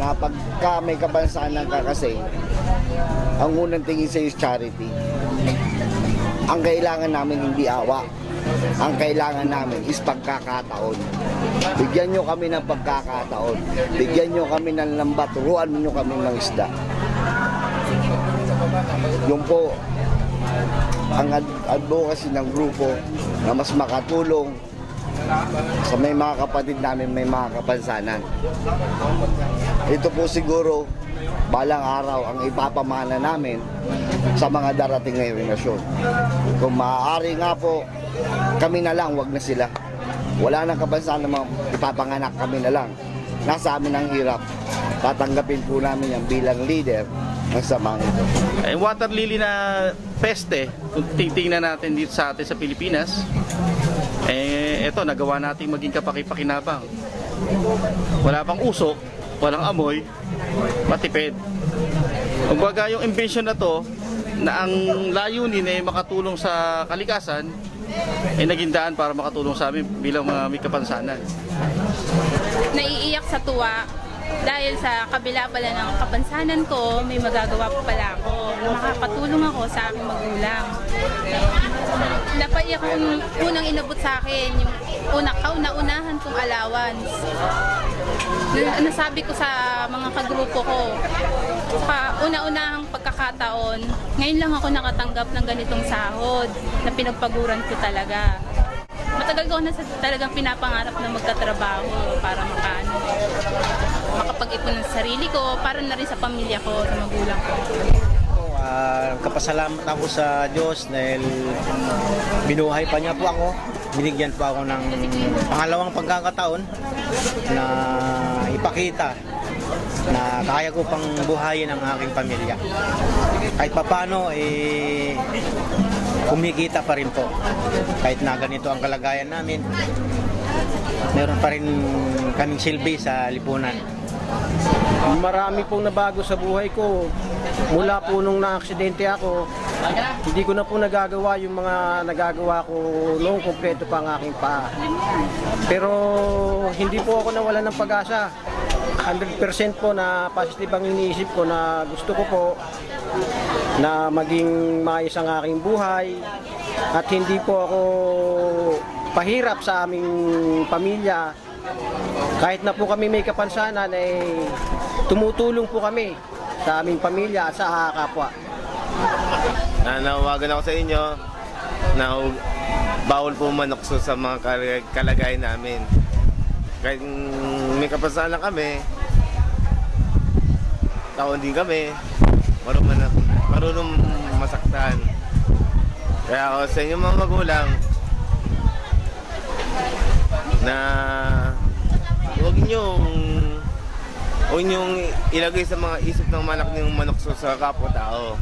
na pagka may kabansanan ka kasi, ang unang tingin sa is charity. Ang kailangan namin hindi awa. Ang kailangan namin is pagkakataon. Bigyan nyo kami ng pagkakataon. Bigyan nyo kami ng lambat. Turuan nyo kami ng isda. Yun po, ang ad- advocacy ng grupo na mas makatulong sa may mga kapatid namin may mga kapansanan. Ito po siguro balang araw ang ipapamana namin sa mga darating na relasyon. Kung maaari nga po, kami na lang, wag na sila. Wala nang kapansanan mga ipapanganak kami na lang. Nasa amin ang hirap. Tatanggapin po namin yan bilang leader ng samang ito. Eh, water lily na peste, kung titingnan natin dito sa atin sa Pilipinas, eh, eto, nagawa natin maging kapaki-pakinabang. Wala pang usok, walang amoy, matipid. Kumbaga yung invention na to, na ang layunin ay makatulong sa kalikasan, ay naging daan para makatulong sa amin bilang mga may kapansanan. naiiyak sa tuwa dahil sa kabila pala ng kapansanan ko, may magagawa pa pala ako. Makakatulong ako sa aking magulang. Napaiyak yung unang inabot sa akin, yung una, kauna-unahan kong allowance. Na- Nasabi ko sa mga kagrupo ko, sa una-unahang pagkakataon, ngayon lang ako nakatanggap ng ganitong sahod na pinagpaguran ko talaga matagal ko na sa talagang pinapangarap na magkatrabaho para makaano makapag-ipon ng sarili ko para na rin sa pamilya ko, sa magulang ko. Ah, kapasalamat ako sa Diyos dahil binuhay pa niya po ako. Binigyan po ako ng pangalawang pagkakataon na ipakita na kaya ko pang buhayin ang aking pamilya. Kahit papano, eh, kumikita pa rin po. Kahit na ganito ang kalagayan namin, meron pa rin kaming silbi sa lipunan. Marami pong nabago sa buhay ko. Mula po nung na-aksidente ako, hindi ko na po nagagawa yung mga nagagawa ko noong kumpleto pa ang aking paa. Pero hindi po ako nawala ng pag-asa. 100% po na positive ang iniisip ko na gusto ko po na maging maayos ang aking buhay at hindi po ako pahirap sa aming pamilya kahit na po kami may kapansanan, eh, tumutulong po kami sa aming pamilya at sa kapwa. Nanawagan ako sa inyo na bawal po manokso sa mga kal- kalagayan namin. Kahit may kapasanan kami, taon din kami, marunong, marunong masaktan. Kaya ako sa inyo mga magulang, na huwag niyong huwag niyong ilagay sa mga isip ng manak ng manokso sa kapwa-tao.